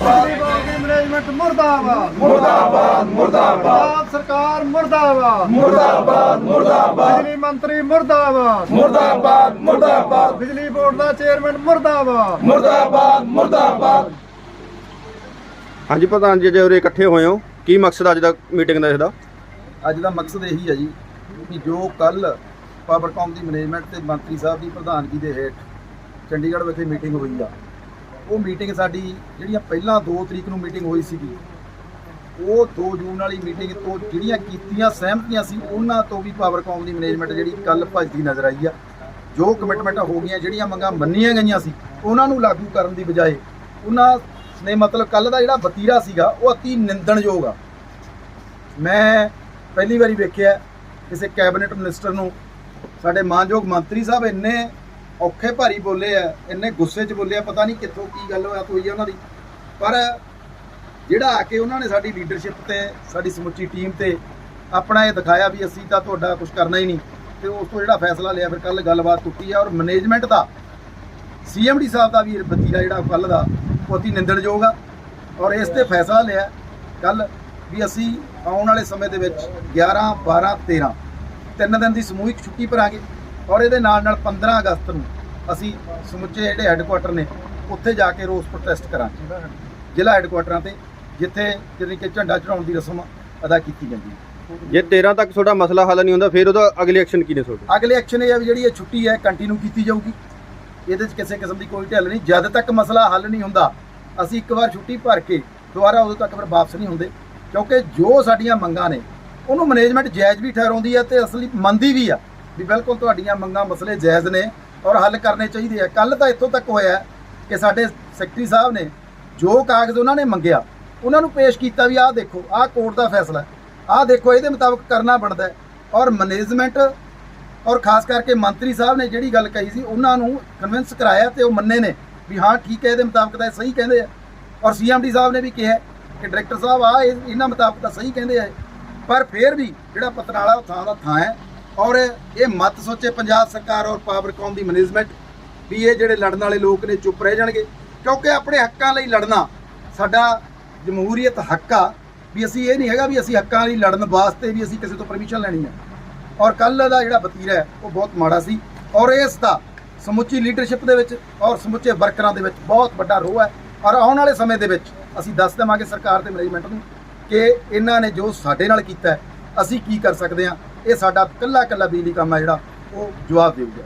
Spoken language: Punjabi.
ਬਿਜਲੀ ਬੋਰਡ ਦੀ ਮੈਨੇਜਮੈਂਟ ਮੁਰਦਾਬਾਦ। ਮੁਰਦਾਬਾਦ ਮੁਰਦਾਬਾਦ। ਪੰਜਾਬ ਸਰਕਾਰ ਮੁਰਦਾਬਾਦ। ਮੁਰਦਾਬਾਦ ਮੁਰਦਾਬਾਦ। ਬਿਜਲੀ ਮੰਤਰੀ ਮੁਰਦਾਬਾਦ। ਮੁਰਦਾਬਾਦ ਮੁਰਦਾਬਾਦ। ਬਿਜਲੀ ਬੋਰਡ ਦਾ ਚੇਅਰਮੈਨ ਮੁਰਦਾਬਾਦ। ਮੁਰਦਾਬਾਦ ਮੁਰਦਾਬਾਦ। ਹਾਂਜੀ ਪ੍ਰਧਾਨ ਜੀ ਜੇ ਉਰੇ ਇਕੱਠੇ ਹੋਏ ਹੋ ਕੀ ਮਕਸਦ ਅੱਜ ਦਾ ਮੀਟਿੰਗ ਦਾ ਇਹਦਾ ਅੱਜ ਦਾ ਮਕਸਦ ਇਹੀ ਹੈ ਜੀ ਕਿ ਜੋ ਕੱਲ ਪਾਵਰਕਾਮ ਦੀ ਮੈਨੇਜਮੈਂਟ ਤੇ ਮੰਤਰੀ ਸਾਹਿਬ ਦੀ ਪ੍ਰਧਾਨਗੀ ਦੇ ਹੇਠ ਚੰਡੀਗੜ੍ਹ ਵਿਖੇ ਮੀਟਿੰਗ ਹੋਈ ਆ ਉਹ ਮੀਟਿੰਗ ਸਾਡੀ ਜਿਹੜੀਆਂ ਪਹਿਲਾਂ 2 ਤਰੀਕ ਨੂੰ ਮੀਟਿੰਗ ਹੋਈ ਸੀਗੀ। ਉਹ 2 ਜੂਨ ਵਾਲੀ ਮੀਟਿੰਗ ਤੋਂ ਜਿਹੜੀਆਂ ਕੀਤੀਆਂ, ਸਹਿਮਤੀਆਂ ਸੀ, ਉਹਨਾਂ ਤੋਂ ਵੀ ਪਾਵਰਕਾਮ ਦੀ ਮੈਨੇਜਮੈਂਟ ਜਿਹੜੀ ਕੱਲ ਭੱਜਦੀ ਨਜ਼ਰ ਆਈ ਆ। ਜੋ ਕਮਿਟਮੈਂਟਾਂ ਹੋ ਗਈਆਂ, ਜਿਹੜੀਆਂ ਮੰਗਾਂ ਮੰਨੀਆਂ ਗਈਆਂ ਸੀ, ਉਹਨਾਂ ਨੂੰ ਲਾਗੂ ਕਰਨ ਦੀ ਬਜਾਏ ਉਹਨਾਂ ਨੇ ਮਤਲਬ ਕੱਲ ਦਾ ਜਿਹੜਾ ਵਤੀਰਾ ਸੀਗਾ, ਉਹ ਅਤੀ ਨਿੰਦਣਯੋਗ ਆ। ਮੈਂ ਪਹਿਲੀ ਵਾਰੀ ਵੇਖਿਆ, ਕਿਸੇ ਕੈਬਨਿਟ ਮਿਨਿਸਟਰ ਨੂੰ, ਸਾਡੇ ਮਾਨਯੋਗ ਮੰਤਰੀ ਸਾਹਿਬ ਇੰਨੇ ਔਖੇ ਭਾਰੀ ਬੋਲੇ ਆ, ਇੰਨੇ ਗੁੱਸੇ 'ਚ ਬੋਲੇ ਆ, ਪਤਾ ਨਹੀਂ ਕਿੱਥੋਂ ਕੀ ਗੱਲ ਹੋਇਆ ਹੋਈ ਆ ਉਹਨਾਂ ਦੀ। ਪਰ ਜਿਹੜਾ ਆ ਕੇ ਉਹਨਾਂ ਨੇ ਸਾਡੀ ਲੀਡਰਸ਼ਿਪ ਤੇ, ਸਾਡੀ ਸਮੁੱਚੀ ਟੀਮ ਤੇ ਆਪਣਾ ਇਹ ਦਿਖਾਇਆ ਵੀ ਅਸੀਂ ਤਾਂ ਤੁਹਾਡਾ ਕੁਝ ਕਰਨਾ ਹੀ ਨਹੀਂ, ਤੇ ਉਸ ਤੋਂ ਜਿਹੜਾ ਫੈਸਲਾ ਲਿਆ, ਫਿਰ ਕੱਲ ਗੱਲਬਾਤ ਟੁੱਟੀ ਆ, ਔਰ ਮੈਨੇਜਮੈਂਟ ਦਾ ਸੀਐਮਡੀ ਸਾਹਿਬ ਦਾ ਵੀ ਵਤੀਰਾ ਜਿਹੜਾ ਕੱਲ ਦਾ, ਉਹ ਅਤੀ ਨਿੰਦਣਯੋਗ ਆ। ਔਰ ਇਸ ਤੇ ਫੈਸਲਾ ਲਿਆ ਕੱਲ ਵੀ ਅਸੀਂ ਆਉਣ ਵਾਲੇ ਸਮੇਂ ਦੇ ਵਿੱਚ 11 12 13 ਤਿੰਨ ਦਿਨ ਦੀ ਸਮੂਹਿਕ ਛੁੱਟੀ ਭਰਾਂਗੇ, ਔਰ ਇਹਦੇ ਨਾਲ ਨਾਲ 15 ਅਗਸਤ ਨੂੰ ਅਸੀਂ ਸਮੁੱਚੇ ਜਿਹੜੇ ਹੈੱਡਕੁਆਟਰ ਨੇ ਉੱਥੇ ਜਾ ਕੇ ਰੋਸ ਪ੍ਰੋਟੈਸਟ ਕਰਾਂਗੇ। ਜ਼ਿਲ੍ਹਾ ਹੈੱਡਕੁਆਟਰਾਂ ਤੇ ਜਿੱਥੇ ਜਾਣੀ ਕਿ ਝੰਡਾ ਚੜਾਉਣ ਦੀ ਰਸਮ ਅਦਾ ਕੀਤੀ ਜਾਂਦੀ ਹੈ। ਜੇ 13 ਤੱਕ ਤੁਹਾਡਾ ਮਸਲਾ ਹੱਲ ਨਹੀਂ ਹੁੰਦਾ ਫਿਰ ਉਹਦਾ ਅਗਲੀ ਐਕਸ਼ਨ ਕੀ ਨੇ ਤੁਹਾਡੇ? ਅਗਲੇ ਐਕਸ਼ਨ ਇਹ ਆ ਵੀ ਜਿਹੜੀ ਇਹ ਛੁੱਟੀ ਹੈ ਕੰਟੀਨਿਊ ਕੀਤੀ ਜਾਊਗੀ। ਇਹਦੇ 'ਚ ਕਿਸੇ ਕਿਸਮ ਦੀ ਕੋਈ ਢਿੱਲ ਨਹੀਂ। ਜਦ ਤੱਕ ਮਸਲਾ ਹੱਲ ਨਹੀਂ ਹੁੰਦਾ ਅਸੀਂ ਇੱਕ ਵਾਰ ਛੁੱਟੀ ਭਰ ਕੇ ਦੁਬਾਰਾ ਉਦੋਂ ਤੱਕ ਫਿਰ ਵਾਪਸ ਨਹੀਂ ਹੁੰਦੇ। ਕਿਉਂਕਿ ਜੋ ਸਾਡੀਆਂ ਮੰਗਾਂ ਨੇ ਉਹਨੂੰ ਮੈਨੇਜਮੈਂਟ ਜਾਇਜ਼ ਵੀ ਠਹਿਰਾਉਂਦੀ ਹੈ ਤੇ ਅਸਲੀ ਮੰਨਦੀ ਵੀ ਆ। ਵੀ ਬਿਲਕੁਲ ਤੁਹਾਡੀਆਂ ਮੰਗਾਂ ਮਸਲੇ ਜਾਇਜ਼ ਨੇ। ਔਰ ਹੱਲ ਕਰਨੇ ਚਾਹੀਦੇ ਆ। ਕੱਲ ਤਾਂ ਇੱਥੋਂ ਤੱਕ ਹੋਇਆ ਕਿ ਸਾਡੇ ਸੈਕਟਰੀ ਸਾਹਿਬ ਨੇ ਜੋ ਕਾਗਜ਼ ਉਹਨਾਂ ਨੇ ਮੰਗਿਆ, ਉਹਨਾਂ ਨੂੰ ਪੇਸ਼ ਕੀਤਾ ਵੀ ਆਹ ਦੇਖੋ, ਆਹ ਕੋਰਟ ਦਾ ਫੈਸਲਾ ਆਹ ਦੇਖੋ, ਇਹਦੇ ਮੁਤਾਬਕ ਕਰਨਾ ਬਣਦਾ ਔਰ ਮੈਨੇਜਮੈਂਟ ਔਰ ਖਾਸ ਕਰਕੇ ਮੰਤਰੀ ਸਾਹਿਬ ਨੇ ਜਿਹੜੀ ਗੱਲ ਕਹੀ ਸੀ, ਉਹਨਾਂ ਨੂੰ ਕਨਵਿੰਸ ਕਰਾਇਆ ਤੇ ਉਹ ਮੰਨੇ ਨੇ ਵੀ ਹਾਂ, ਠੀਕ ਹੈ, ਇਹਦੇ ਮੁਤਾਬਕ ਤਾਂ ਇਹ ਸਹੀ ਕਹਿੰਦੇ ਆ। ਔਰ ਸੀਐਮਡੀ ਸਾਹਿਬ ਨੇ ਵੀ ਕਿਹਾ ਕਿ ਡਾਇਰੈਕਟਰ ਸਾਹਿਬ ਆ ਇਹਨਾਂ ਮੁਤਾਬਕ ਤਾਂ ਸਹੀ ਕਹਿੰਦੇ ਆ। ਪਰ ਫਿਰ ਵੀ ਜਿਹੜਾ ਪਤਨਾਲਾ ਥਾਂ ਦਾ ਥਾਂ ਹੈ ਔਰ ਇਹ ਮਤ ਸੋਚੇ ਪੰਜਾਬ ਸਰਕਾਰ ਔਰ ਪਾਵਰਕਾਮ ਦੀ ਮੈਨੇਜਮੈਂਟ ਵੀ ਇਹ ਜਿਹੜੇ ਲੜਨ ਵਾਲੇ ਲੋਕ ਨੇ ਚੁੱਪ ਰਹਿ ਜਾਣਗੇ। ਕਿਉਂਕਿ ਆਪਣੇ ਹੱਕਾਂ ਲਈ ਲੜਨਾ ਸਾਡਾ ਜਮਹੂਰੀਅਤ ਹੱਕ ਆ ਵੀ ਅਸੀਂ ਇਹ ਨਹੀਂ ਹੈਗਾ ਵੀ ਅਸੀਂ ਹੱਕਾਂ ਲਈ ਲੜਨ ਵਾਸਤੇ ਵੀ ਅਸੀਂ ਕਿਸੇ ਤੋਂ ਪਰਮਿਸ਼ਨ ਲੈਣੀ ਹੈ। ਔਰ ਕੱਲ ਦਾ ਜਿਹੜਾ ਵਤੀਰਾ ਹੈ, ਉਹ ਬਹੁਤ ਮਾੜਾ ਸੀ। ਔਰ ਇਸ ਦਾ ਸਮੁੱਚੀ ਲੀਡਰਸ਼ਿਪ ਦੇ ਵਿੱਚ ਔਰ ਸਮੁੱਚੇ ਵਰਕਰਾਂ ਦੇ ਵਿੱਚ ਬਹੁਤ ਵੱਡਾ ਰੋਹ ਹੈ। ਔਰ ਆਉਣ ਵਾਲੇ ਸਮੇਂ ਦੇ ਵਿੱਚ ਅਸੀਂ ਦੱਸ ਦੇਵਾਂਗੇ ਸਰਕਾਰ ਤੇ ਮੈਨੇਜਮੈਂਟ ਨੂੰ ਕਿ ਇਹਨਾਂ ਨੇ ਜੋ ਸਾਡੇ ਨਾਲ ਕੀਤਾ ਅਸੀਂ ਕੀ ਕਰ ਸਕਦੇ ਹਾਂ। ਇਹ ਸਾਡਾ ਕੱਲਾ ਕੱਲਾ ਬਿਜਲੀ ਕੰਮ ਹੈ ਜਿਹੜਾ ਉਹ ਜਵਾਬ ਦੇਊਗਾ।